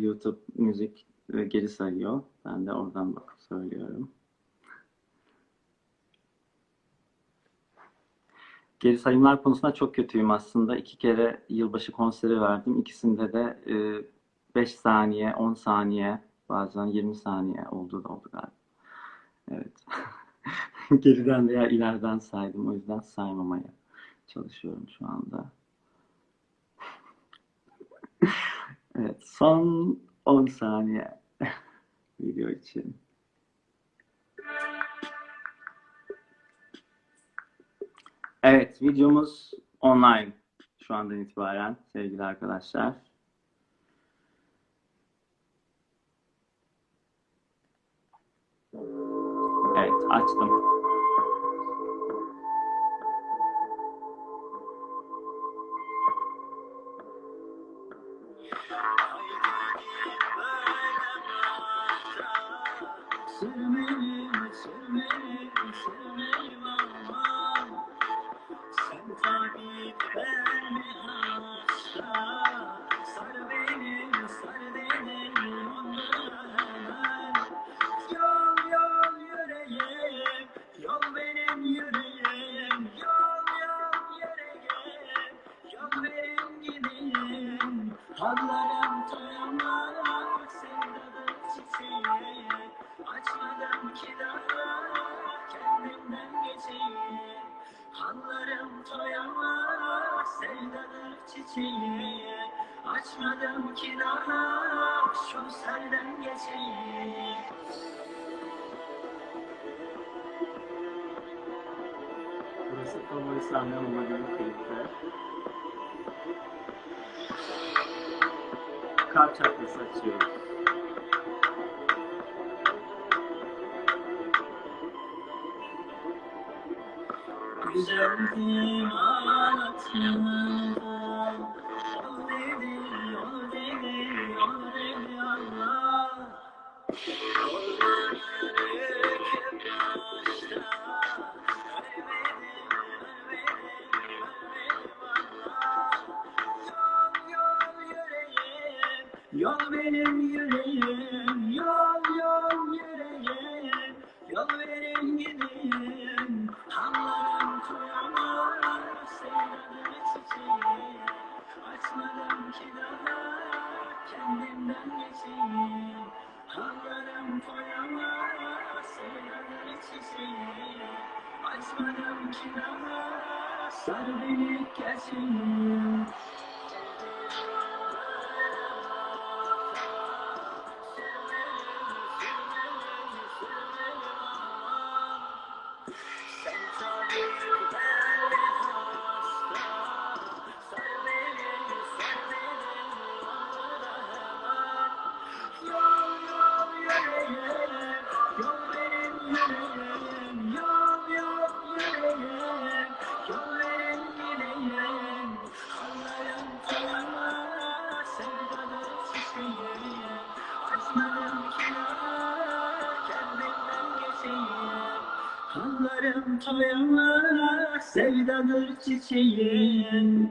YouTube müzik e, geri sayıyor. Ben de oradan bakıp söylüyorum. Geri sayımlar konusunda çok kötüyüm aslında. İki kere yılbaşı konseri verdim. İkisinde de 5 saniye, 10 saniye, bazen 20 saniye oldu da oldu galiba. Evet. Geriden veya ileriden saydım. O yüzden saymamaya çalışıyorum şu anda. Evet, son 10 saniye video için. Evet, videomuz online şu andan itibaren sevgili arkadaşlar. Evet, açtım. Hallarım toyamaz, sevdadır çiçeği Açmadım ki daha kendimden geçeyim Hallarım toyamaz sevdadır çiçeği Açmadım ki daha şu selden geçeyim Burası favori sahnem olabilir klipte. Kalp çakrası açıyoruz. Güzeldim anlatımda yol benim yüreğim Yol yol yüreğim, yol benim gideyim Hamlarım koyamaz sevdadır çiçeği. Açmadım ki daha kendimden geçeyim. Hamlarım koyamaz sevdadır çiçeği. Açmadım ki daha sar beni geçeyim 想做你的 Hallarım toyamaz, sevdadır çiçeğim